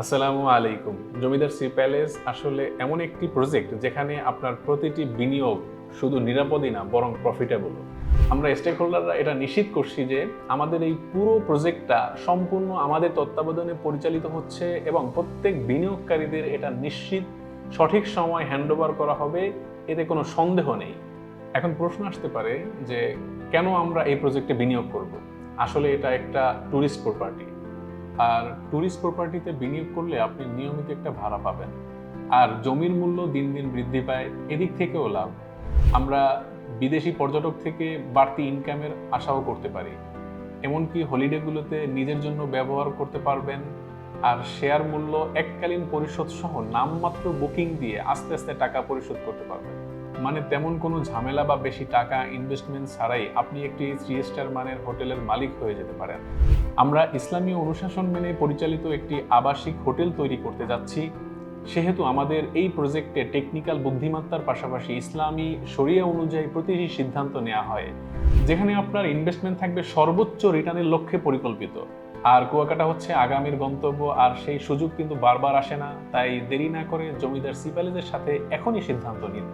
আসসালামু আলাইকুম। জমিদার C palace আসলে এমন একটি প্রজেক্ট যেখানে আপনার প্রতিটি বিনিয়োগ শুধু নিরাপদই না, বরং প্রফিটেবল আমরা স্টেক হোল্ডাররা এটা নিশ্চিত করছি যে আমাদের এই পুরো প্রজেক্টটা সম্পূর্ণ আমাদের তত্ত্বাবধানে পরিচালিত হচ্ছে এবং প্রত্যেক বিনিয়োগকারীদের এটা নিশ্চিত সঠিক সময় হ্যান্ডওভার করা হবে, এতে কোনো সন্দেহ নেই। এখন প্রশ্ন আসতে পারে যে কেন আমরা এই প্রজেক্টে বিনিয়োগ করব? আসলে এটা একটা ট্যুরিস্ট প্রপার্টি আর ট্যুরিস্ট প্রপার্টিতে বিনিয়োগ করলে আপনি নিয়মিত একটা ভাড়া পাবেন। আর জমির মূল্য দিন দিন বৃদ্ধি পায়, এদিক থেকেও লাভ। আমরা বিদেশি পর্যটক থেকে বাড়তি ইনকামের আশাও করতে পারি। এমনকি হলিডেগুলোতে নিজের জন্য ব্যবহার করতে পারবেন। আর শেয়ার মূল্য এককালীন পরিশোধ সহ নামমাত্র বুকিং দিয়ে আস্তে আস্তে টাকা পরিশোধ করতে পারবেন। মানে তেমন কোনো ঝামেলা বা বেশি টাকা ইনভেস্টমেন্ট ছাড়াই আপনি একটি থ্রি স্টার মানের হোটেলের মালিক হয়ে যেতে পারেন। আমরা ইসলামী অনুশাসন মেনে পরিচালিত একটি আবাসিক হোটেল তৈরি করতে যাচ্ছি। সেহেতু আমাদের এই প্রজেক্টে টেকনিক্যাল বুদ্ধিমত্তার পাশাপাশি ইসলামী শরিয়া অনুযায়ী প্রতিটি সিদ্ধান্ত নেওয়া হয়। যেখানে আপনার ইনভেস্টমেন্ট থাকবে সর্বোচ্চ রিটার্নের লক্ষ্যে পরিকল্পিত। আর কুয়াকাটা হচ্ছে আগামীর গন্তব্য, আর সেই সুযোগ কিন্তু বারবার আসে না। তাই দেরি না করে জমিদার সিপালিজের সাথে এখনই সিদ্ধান্ত নিন।